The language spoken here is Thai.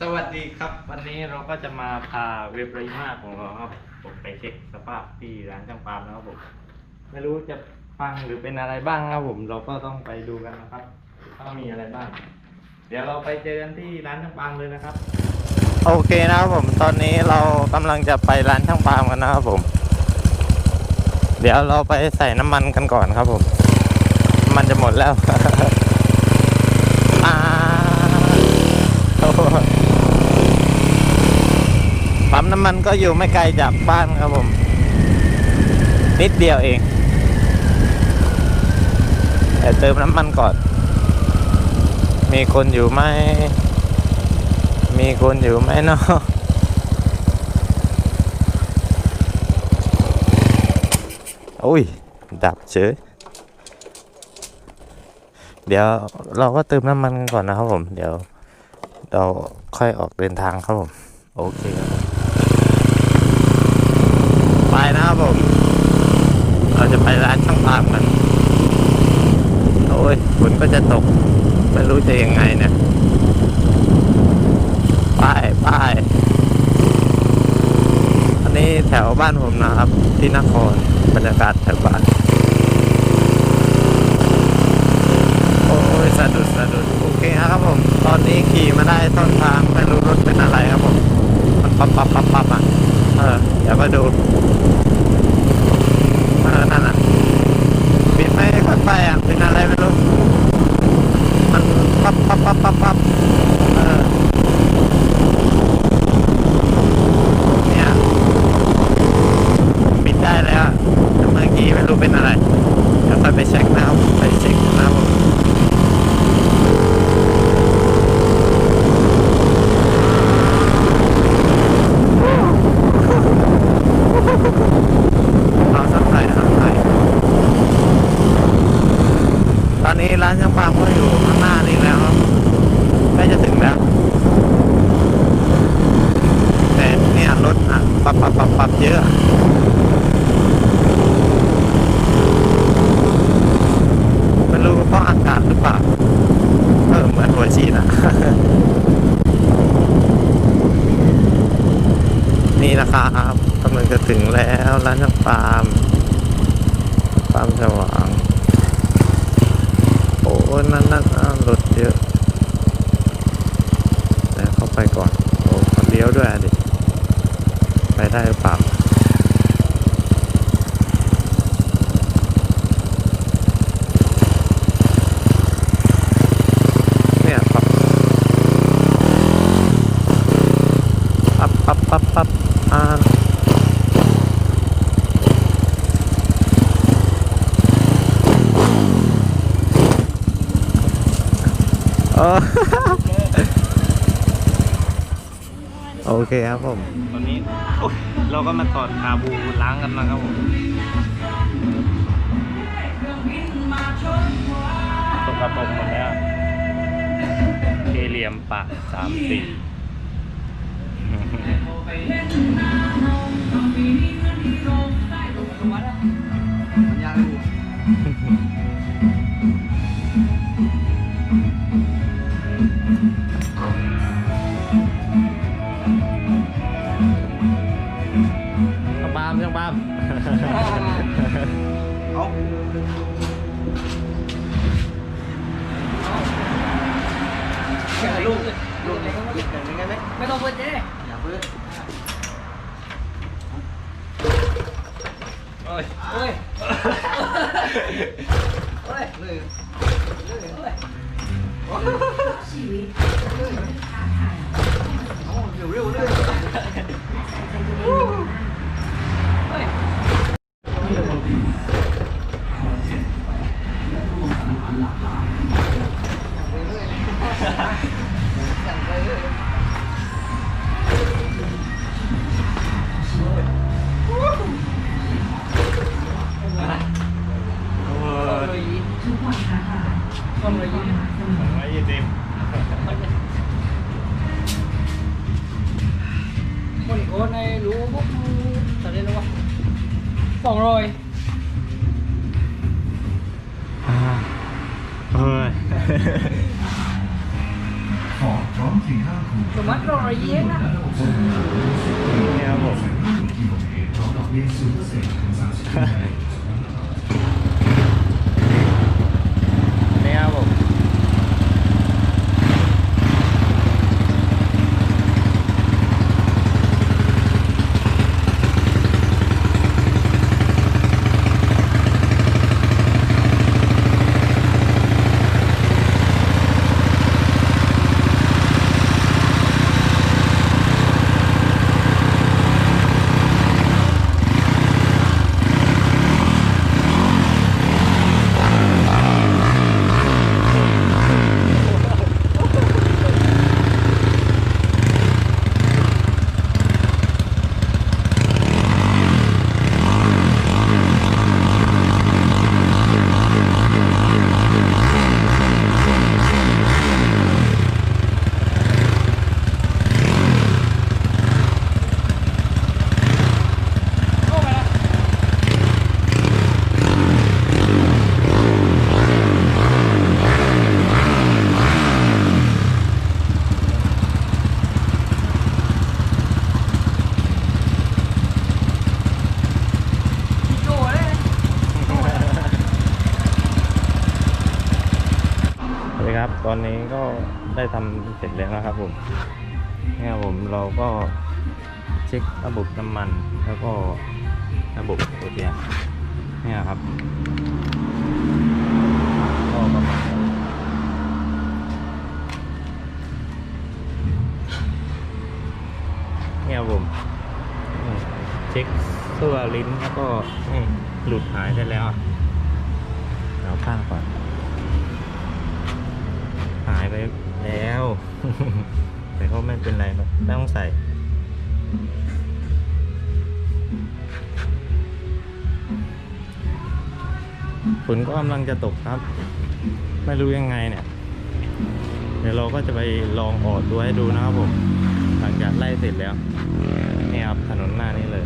สวัสดีครับ วันนี้เราก็จะมาพาเว็บไรมาของเราครับ ผมไปเช็คสภาพที่ร้านช่างปามนะครับผมไม่รู้จะฟังหรือเป็นอะไรบ้างครับผมเราก็ต้องไปดูกันนะครับว่ามีอะไรบ้าง เดี๋ยวเราไปเจอกันที่ร้านช่างปามเลยนะครับ โอเคนะครับผมตอนนี้เรากำลังจะไปร้านช่างปามกันนะครับผม เดี๋ยวเราไปใส่น้ำมันกันก่อนครับผม มันจะหมดแล้ว อ่าโอ้โหปั๊ มน้ำมันก็อยู่ไม่ไกลจากบ้านครับผม นิดเดียวเอง แต่เติมน้ำมันก่อน มีคนอยู่ไหม มีคนอยู่ไหมเนาะโอ้ย ดับเฉยเดี๋ยวเราก็เติมน้ำมันกันก่อนนะครับผม เดี๋ยวเราค่อยออกเดินทางครับผม โอเคครับ ไปนะครับผมเราจะไปร้านช่างภาพกันโอ้ยฝนก็จะตก ไม่รู้จะยังไงเนี่ยไปไปอันนี้แถวบ้านผมนะครับ ที่นครบรรยากาศแถวบ้านโอ้ยสะดุดสะดุดโอเคครับผม ตอนนี้ขี่มาได้ต้นทางไม่รู้รถเป็นอะไรครับผมมันปั๊บปั๊บปั๊บปั๊บ เดี๋ยวมาดูเออนั่นอะปิดไม่ค่อยไปอะเป็นอะไรไม่รู้ มันปั๊บปั๊บปั๊บปั๊บปั๊บเออเนี่ยปิดได้แล้วแต่เมื่อกี้ไม่รู้เป็นอะไร เดี๋ยวค่อยไปเช็คนะครับ ไปเช็คนะครับผม เราสักไทยสักไทยตอนนี้ร้านช่างปางก็อยู่ข้างหน้านี่แล้วครับใกล้จะถึงแล้ว แต่เนี่ยรถอะ ปรับปับปรับปับเยอะไม่รู้เพราะอากาศหรือเปล่าเออเหมือนหัวฉีดอะนี่นะครับกำลังจะถึงแล้วร้านช่างปาล์มปาล์มสว่างโอ้นั่นนั่นรถเยอะแต่เข้าไปก่อนโอ้คนเลี้ยวด้วยอะดิ ได้หรือเปล่าเนี่ยครับปั๊บปั๊บปั๊บปั๊บอ่าเออ โอเคครับผม ตอนนี้โอ๊ยเราก็มาถอดคาบูล้างกันนะครับผมตกกระปรกหมดแล้วเคเหลียมปะสามสี่มันยากอ เฮ้ยเลย คนเลยยิ้มไม่ยี่สิบคนโคนในรู้พวกตอนนี้รู้ว่าสองร้อยเฮ้ยขอประมาณร้อยเยนนะนี่ครับผมนี่ครับผม โอ้ไปละพี่โจ้เลย สวัสดีครับ ตอนนี้ก็ ได้ทำเสร็จแล้วนะครับผมนี่ครับผมเราก็เช็คระบบน้ำมันแล้วก็ระบบตัวเดียเนี่ครับก็ประมาณนี่ครับผมเช็คตัวลิ้นแล้วก็หลุดหายได้แล้วเดี๋ยวข้างก่อน หายไป แล้ว แต่ก็ไม่เป็นไรหรอกไม่ต้องใส่ฝนก็กำลังจะตกครับ ไม่รู้ยังไงเนี่ย เดี๋ยวเราก็จะไปลองออดดูให้ดูนะครับผม หลังจากไล่เสร็จแล้ว นี่ครับถนนหน้านี้เลย